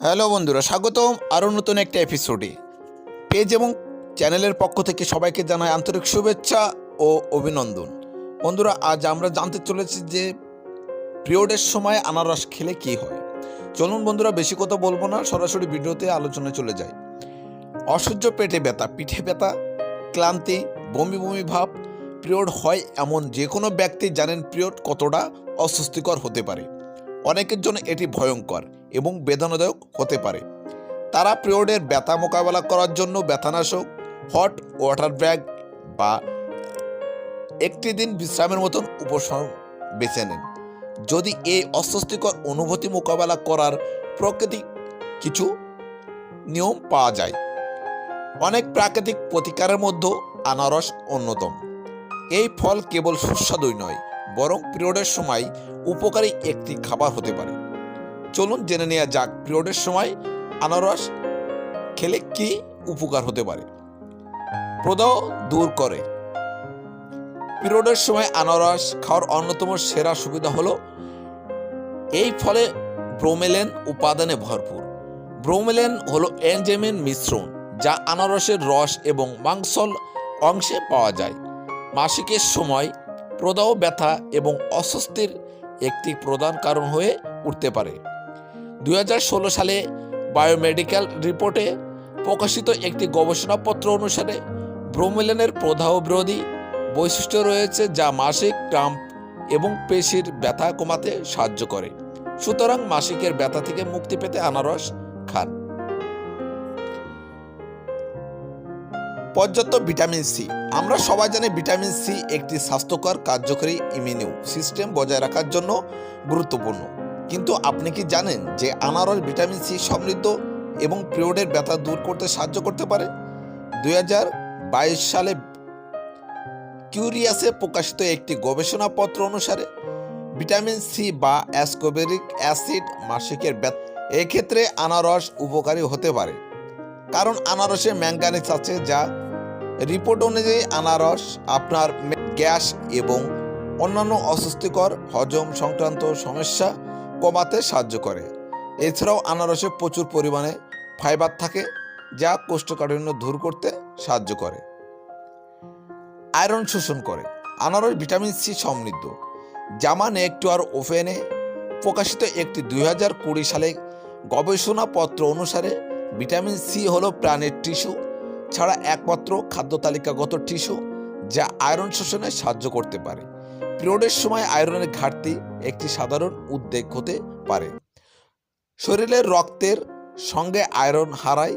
Hello বন্ধুরা, স্বাগতম আরও নতুন একটা এপিসোডে পেজ এবং চ্যানেলের পক্ষ থেকে সবাইকে জানাই আন্তরিক শুভেচ্ছা ও অভিনন্দন। বন্ধুরা, আজ আমরা জানতে চলেছি যে পিরিয়ডের সময় আনারস খেলে কী হয়। চলুন বন্ধুরা, বেশি কথা বলব না, সরাসরি ভিডিওতে আলোচনায় চলে যাই। অসহ্য পেটে ব্যথা, পিঠে ব্যথা, ক্লান্তি, বমি বমি ভাব, পিরিয়ড হয় এমন যে কোনো ব্যক্তি জানেন পিরিয়ড কতটা অস্বস্তিকর হতে পারে। অনেকের জন্য এটি ভয়ঙ্কর এবং বেদনাদায়ক হতে পারে। তারা পিরিয়ডের ব্যথা মোকাবেলা করার জন্য ব্যথানাশক, হট ওয়াটার ব্যাগ বা একটি দিন বিশ্রামের মতন উপশম বেছে নেন। যদি এই অস্বস্তিকর অনুভূতি মোকাবেলা করার প্রকৃতিক কিছু নিয়ম পাওয়া যায়। অনেক প্রাকৃতিক প্রতিকারের মধ্যে আনারস অন্যতম। এই ফল কেবল সুস্বাদুই নয় বরং পিরিয়ডের সময় উপকারী একটি খাবার হতে পারে। চলুন জেনে নেওয়া যাক পিরিয়ডের সময় আনারস খেলে কি উপকার হতে পারে। প্রদাহ দূর করে। পিরিয়ডের সময় আনারস খাওয়ার অন্যতম সেরা সুবিধা হলো এই ফলে ব্রোমেলেন উপাদানে ভরপুর। ব্রোমেলেন হলো এনজেমেন মিশ্রণ যা আনারসের রস এবং মাংসল অংশে পাওয়া যায়। মাসিকের সময় প্রদাহ, ব্যথা এবং অস্বস্তির একটি প্রধান কারণ হয়ে উঠতে পারে। দু হাজার ষোলো সালে বায়োমেডিক্যাল রিপোর্টে প্রকাশিত একটি গবেষণাপত্র অনুসারে ব্রোমেলেনের প্রদাহ বিরোধী বৈশিষ্ট্য রয়েছে যা মাসিক ক্রাম্প এবং পেশির ব্যথা কমাতে সাহায্য করে। সুতরাং মাসিকের ব্যথা থেকে মুক্তি পেতে আনারস খান। পর্যাপ্ত ভিটামিন সি। আমরা সবাই জানি ভিটামিন সি একটি স্বাস্থ্যকর, কার্যকরী ইমিউনিউ সিস্টেম বজায় রাখার জন্য গুরুত্বপূর্ণ। কিন্তু আপনি কি জানেন যে আনারস ভিটামিন সি সমৃদ্ধ এবং পিরিয়ডের ব্যথা দূর করতে সাহায্য করতে পারে? দু হাজার বাইশ সালে কিউরিয়াসে প্রকাশিত একটি গবেষণাপত্র অনুসারে ভিটামিন সি বা অ্যাসকোবেরিক অ্যাসিড মাসিকের ব্যথা, এক্ষেত্রে আনারস উপকারী হতে পারে। কারণ আনারসে ম্যাঙ্গানিজ আছে যা রিপোর্ট অনুযায়ী আনারস, আপনার গ্যাস এবং অন্যান্য অস্বস্তিকর হজম সংক্রান্ত সমস্যা কমাতে সাহায্য করে। এছাড়াও আনারসে প্রচুর পরিমাণে ফাইবার থাকে, যা কোষ্ঠকাঠিন্য দূর করতে সাহায্য করে। আয়রন শোষণ করে। আনারস ভিটামিন সি সমৃদ্ধ। জামা নেকটুয়ার ওফেনে প্রকাশিত একটি দুই হাজার কুড়ি সালে গবেষণাপত্র অনুসারে ভিটামিন সি হলো প্রাণের টিস্যু, ছাড়া একমাত্র খাদ্য তালিকাগত টিস্যু যা আয়রন শোষণে সাহায্য করতে পারে। পিরিয়ডের সময় আয়রনের ঘাটতি একটি সাধারণ উদ্বেগ হতে পারে। শরীরের রক্তের সঙ্গে আয়রন হারায়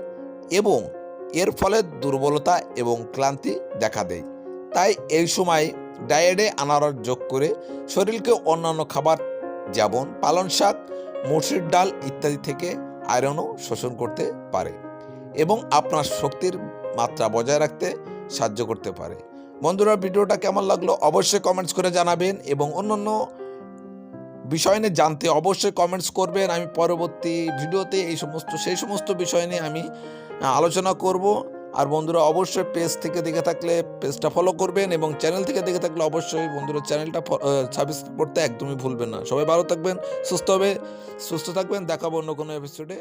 এবং এর ফলে দুর্বলতা এবং ক্লান্তি দেখা দেয়। তাই এই সময় ডায়েটে আনারস যোগ করে শরীরকে অন্যান্য খাবার যেমন পালং শাক মসুর ডাল ইত্যাদি থেকে আয়রনও শোষণ করতে পারে এবং আপনার শক্তির মাত্রা বজায় রাখতে সাহায্য করতে পারে। বন্ধুরা, ভিডিওটা কেমন লাগল অবশ্যই কমেন্টস করে জানাবেন এবং অন্যান্য বিষয় নিয়ে জানতে অবশ্যই কমেন্টস করবেন। আমি পরবর্তী ভিডিওতে এই সমস্ত, সেই সমস্ত বিষয় নিয়ে আমি আলোচনা করব। আর বন্ধুরা অবশ্যই পেজ থেকে দেখে থাকলে পেজটা ফলো করবেন এবং চ্যানেল থেকে দেখে থাকলে অবশ্যই বন্ধুরা চ্যানেলটা সাবস্ক্রাইব করতে একদমই ভুলবেন না। সবাই ভালো থাকবেন, সুস্থ হবে, সুস্থ থাকবেন, দেখাবো অন্য কোনো এপিসোডে